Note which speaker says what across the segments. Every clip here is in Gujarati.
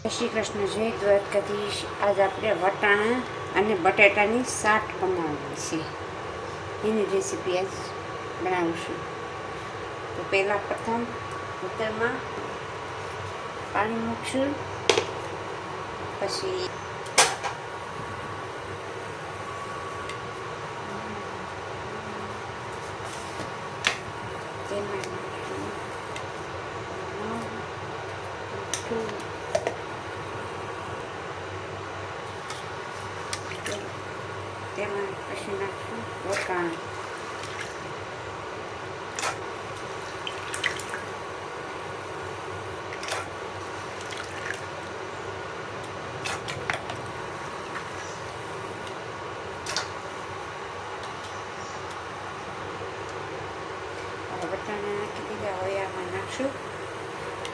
Speaker 1: જય શ્રી કૃષ્ણ જય દ્વારકાધીશ. આજ આપણે વટાણા અને બટેટાની શાક બનાવવી છે. એની રેસીપી આજ બનાવીશું. તો પહેલાં પ્રથમ કુકરમાં પાણી મૂકશું. પછી તેમાં નાખશું મીઠું તેમાં પછી નાખશું વટાણ હવે વટાણા નાખી દીધા હવે આમાં નાખશું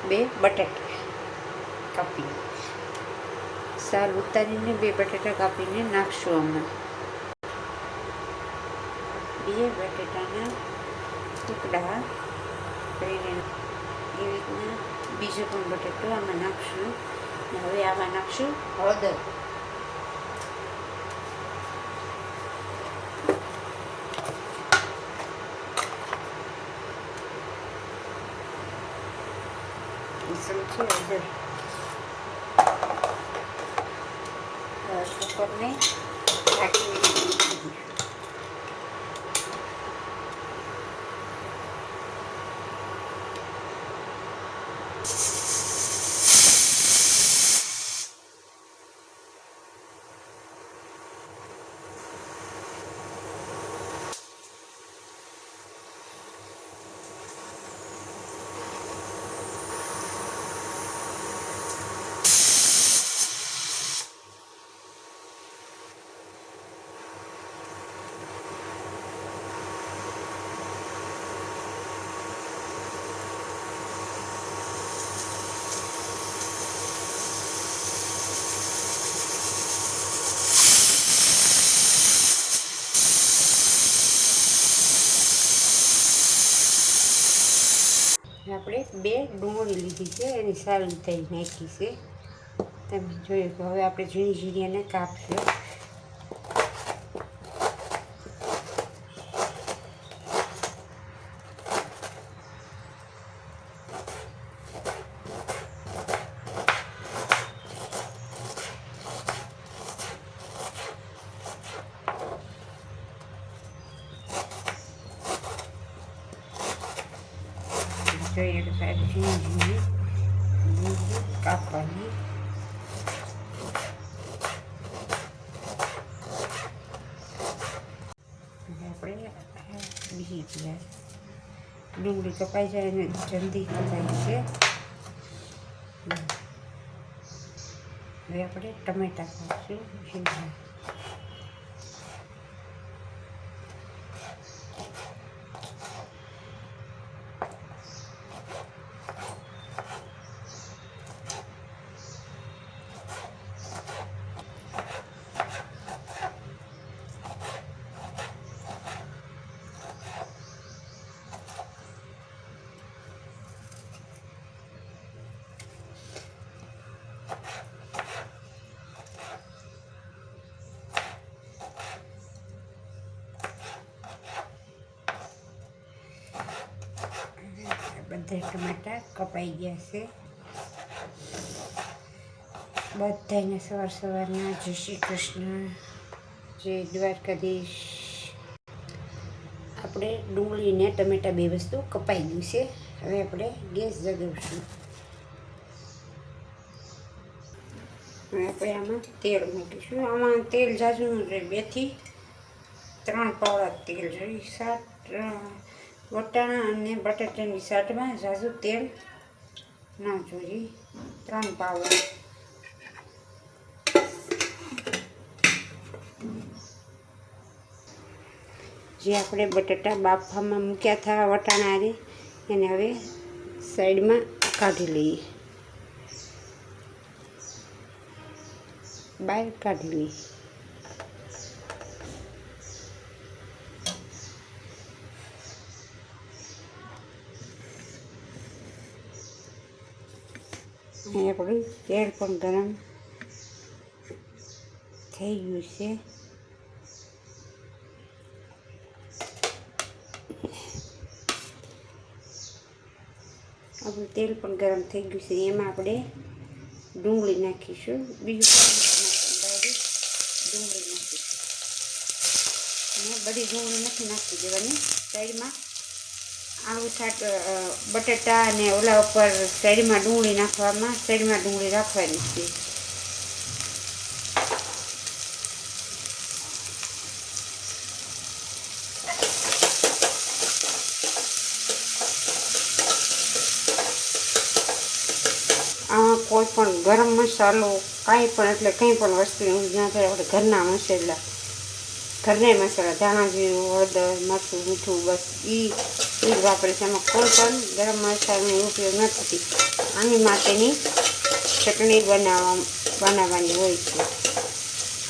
Speaker 1: બે બટાટા કાપી સાલ ઉતારીને બે બટાટા કાપીને નાખશું આમાં બે બટેટાના ટુકડા કરીને એવી રીતના બીજો પણ બટેટો આમાં નાખશું હવે આમાં નાખશું હળદર ચમચી હળદર કુકરને ઢાંકીને બે ડુંગળી લીધી છે, એની સારી થઈ નાખી છે. તમે જોયું કે હવે આપણે ઝીણી ઝીણી એને કાપશું. ડુંગળી કાપવાની. આપણે બીજી ગયા ડુંગળી કપાઈ જાય અને જલ્દી કપાઈ છે હવે આપણે ટમેટા ખાશું ઝીણા બધા ટમાટા કપાઈ ગયા છે. બધાને સવાર સવારના જય શ્રી કૃષ્ણ. જય દ્વારકાધીશ. આપણે ડુંગળીને ટમેટા બે વસ્તુ કપાઈ ગયું છે. હવે આપણે ગેસ જગાવીશું. હવે આપણે આમાં તેલ મૂકીશું આમાં તેલ જાજુ બેથી ત્રણ પાવડા તેલ જોઈ સાત વટાણા અને બટાટાની શાકમાં ઝાઝું તેલ ના જોઈએ ત્રણ પાવડર. જે આપણે બટાટા બાફામાં મૂક્યા હતા વટાણા રે, એને હવે સાઈડમાં કાઢી લઈએ. બહાર કાઢી લઈએ. અહીં આપણે તેલ પણ ગરમ થઈ ગયું છે. આપણું તેલ પણ ગરમ થઈ ગયું છે. એમાં આપણે ડુંગળી નાખીશું. બીજું ડુંગળી નાખીશું. અને બધી ડુંગળી નથી નાખી દેવાની. સાઈડમાં આવું શાક બટેટા અને ઓલા ઉપર શેરીમાં ડુંગળી નાખવામાં, શેરીમાં ડુંગળી રાખવાની છે. કોઈ પણ ગરમ મસાલો, કાંઈ પણ, એટલે કંઈ પણ વસ્તુ જ્યાં થાય. આપણે ઘરના મસાલા ઘરના મસાલા, ધાણા જીરું, હળદર, મરચું, મીઠું, બસ એ એ વાપરે છે. એમાં કોઈ પણ ગરમ મસાલાનો ઉપયોગ નથી આની માટેની ચટણી બનાવવા, બનાવવાની હોય છે.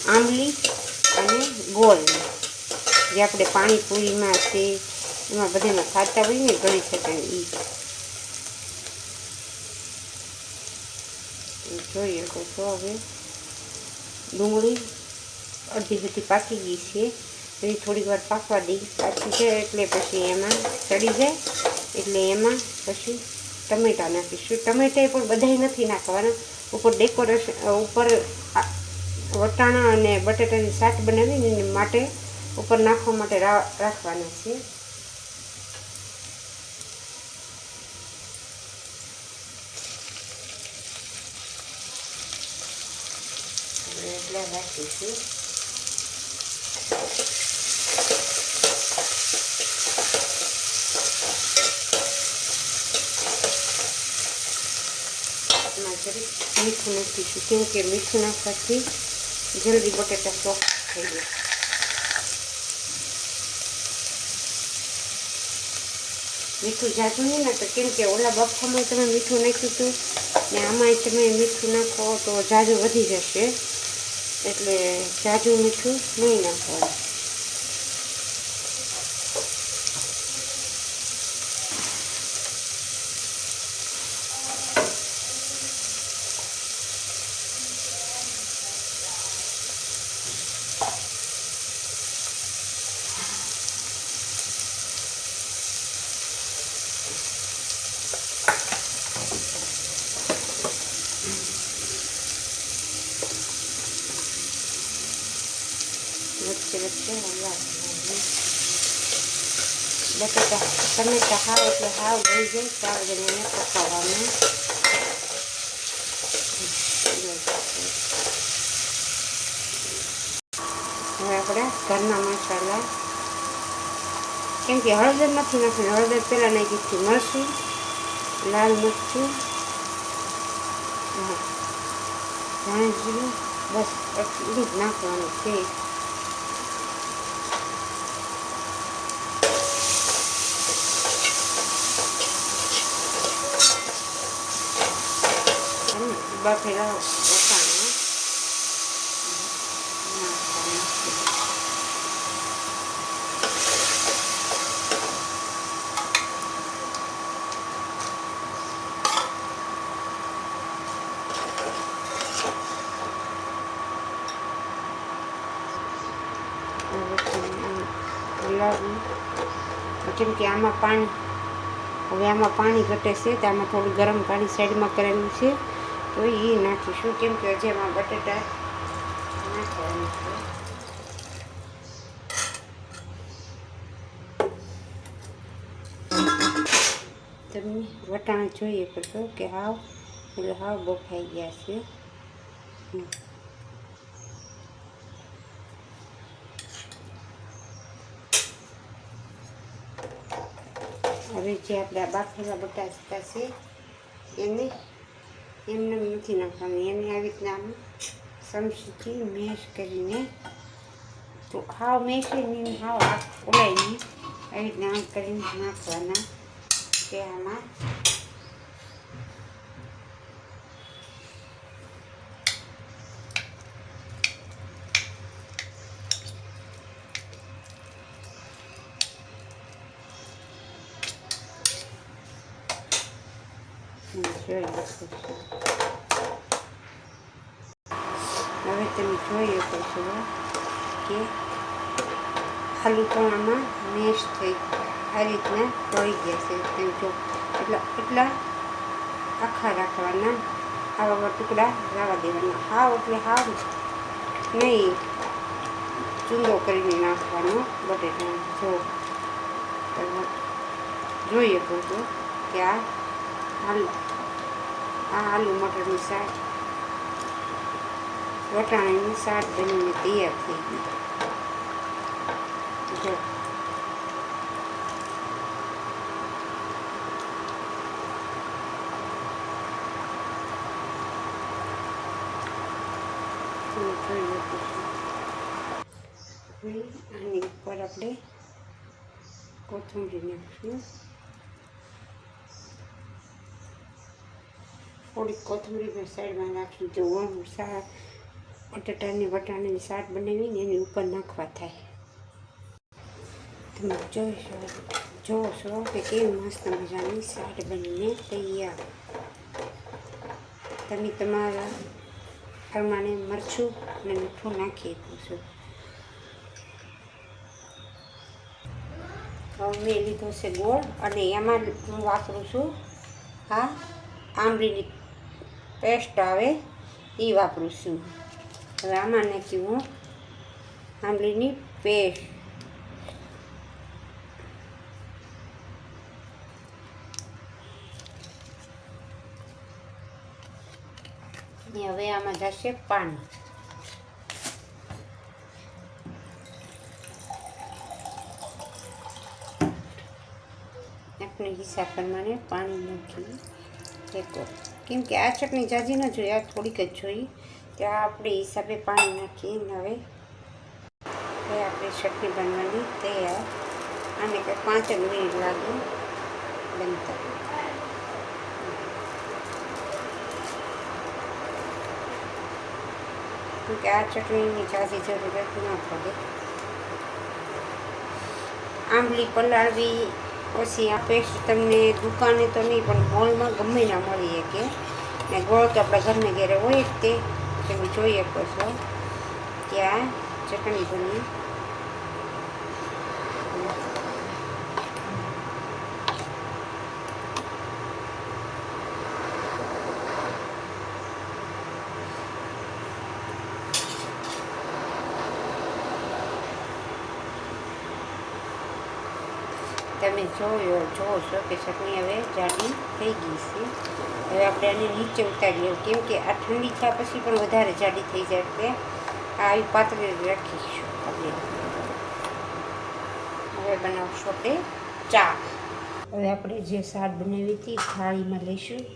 Speaker 1: આંબલી અને ગોળ. જે આપણે પાણીપુરીમાં છે, એમાં બધામાં ખાતા હોય ને ઘણી ચટણી. એ જોઈએ તો હવે ડુંગળી અડધી બધી પાકી ગઈ છે. તો એ થોડીક વાર પાકવા દઈ પાછી છે એટલે પછી એમાં ચડી જાય. એટલે એમાં પછી ટમેટા નાખીશું. ટમેટા પણ બધાય નથી નાખવાના. ઉપર ડેકોરેશન ઉપર વટાણા અને બટેટાની શાક બનાવીને માટે ઉપર નાખવા માટે રાખવાના છે એટલે રાખીશું એમાં જરીક મીઠું નાખીશું કેમ મીઠું નાખવાથી જલ્દી બટેટા સોફ્ટ થઈ જાય. મીઠું જાજુ નહીં ને તો કેમ કે ઓલા બફામાં તમે મીઠું નાખ્યું હતું ને આમાંય તમે મીઠું નાખો તો જાજુ વધી જશે. એટલે જાજુ મીઠું નહીં નાખવાનું. બટેટા, ટમેટા હાવ એટલે હાવ ગઈ જાય, ચાર જણાને પકાવવાનું. હવે આપણે ઘરના મસાલા. કેમ કે હળદર નથી નાખવાની, હળદર પહેલાં નાખી હતી મરચું લાલ મરચું ધાણા જીરું, બસ, એટલું જ નાખવાનું છે અને બફેલા કે આમાં પાણી, હવે આમાં પાણી ઘટે છે, તો થોડું ગરમ પાણી સાઈડમાં કરેલું છે. તો એ નાખીશું કેમ કે હજી એમાં બટેટા નાખવાનું છે. તમે વટાણા જોઈએ કરશો કે હાવ, એટલે હાવ બફાઈ ગયા છે. હવે જે આપણા બાફેલા બટાટા છે, એને એમને નથી નાખવાનું. એને આવી રીતના આમ સમસીથી મેશ કરીને તો હાવ મેશે નહીં હાવ ઓલાય આવી રીતના કરીને નાખવાના કે આમાં હમ, જોઈ લઈશું. તમે જોઈ શકો છો કે આલુ ચણામાં મેશ થઈ આ રીતના ધોઈ ગયા છે તેમ જો એટલા એટલા આખા રાખવાના આવા ટુકડા રાવા દેવાના હાવ એટલે હાવ નહીં ચૂંદો કરીને નાખવાનો બટેટાનો જો તમે જોઈ શકો છો કે આ આલુ આ આલુ મટરની શાક. વટાણાની શાક બનીને તૈયાર થઈ ગયું જો. આની ઉપર આપણે કોથમીરી નાખીશું. થોડીક કોથમરી સાઈડમાં નાખી જો વણ શાક, બટાટાની વટાણાની શાક બનાવીને એની ઉપર નાખવા થાય. તમે જોઈશો જોવો છો કે કેવી મસ્ત મજાની શાક બનીને તૈયાર. તમે તમારા પ્રમાણે મરચું અને મીઠું નાખી દઉં છો. હવે મેં લીધો છે ગોળ અને એમાં હું વાપરું છું આ આંબલીની પેસ્ટ આવે એ વાપરું છું હવે આમાં નાખી હું આંબલીની પેસ્ટ. ને હવે આમાં જશે પાણી. આપણે હિસાબ પ્રમાણે પાણી નાખી ફેંકો કેમ કે આ ચટણી જાજી ન જોઈએ, આ થોડીક જ જોઈએ. ત્યાં આપણે હિસાબે પાણી નાખીએ હવે. હવે આપણે ચટણી બનવાની તૈયાર. આને કંઈ પાંચ જ મિનિટ લાગે. બનતા કેમ કે આ ચટણીની જાજી જરૂરત ન પડે. આંબલી પલાળવી પછી આ પેસ્ટ તમને દુકાને તો નહીં, પણ મોલમાં ગમે ના મળી શકે. ને ગોળ તો આપણા ઘરને ઘેરે હોય જ તે. તમે જોઈ શકો છો. કે આ ચટણી બની. તમે જોયો છો કે ચટણી હવે જાડી થઈ ગઈ છે. હવે આપણે આને નીચે ઉતારીએ. કેમ કે આ ઠંડી થયા પછી પણ વધારે જાડી થઈ જાય એટલે આ આવી પાતળી રાખીશું આપણે. હવે બનાવશું આપણે ચા. હવે આપણે જે શાક બનાવી હતી થાળીમાં લઈશું.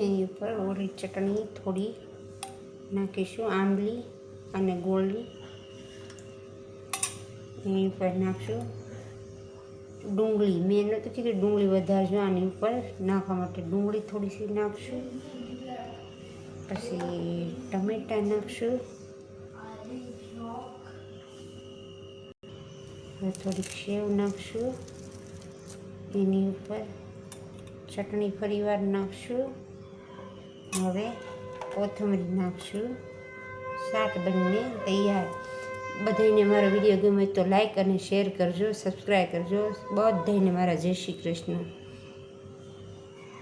Speaker 1: એની ઉપર ઓલી ચટણી થોડી નાખીશું આંબલી અને ગોળની. એની ઉપર નાખશું ડુંગળી. મેં નહોતું કીધું ડુંગળી વધારજો, આની ઉપર નાખવા માટે ડુંગળી થોડી સી નાખશું. પછી ટમેટા નાખશું. થોડીક સેવ નાખશું. એની ઉપર ચટણી ફરીવાર નાખશું. હવે કોથમરી નાખશું. શાક બનીને તૈયાર. બધાને મારો વીડિયો ગમે તો લાઈક અને શેર કરજો સબસ્ક્રાઈબ કરજો. બધાને મારા જય શ્રી કૃષ્ણ.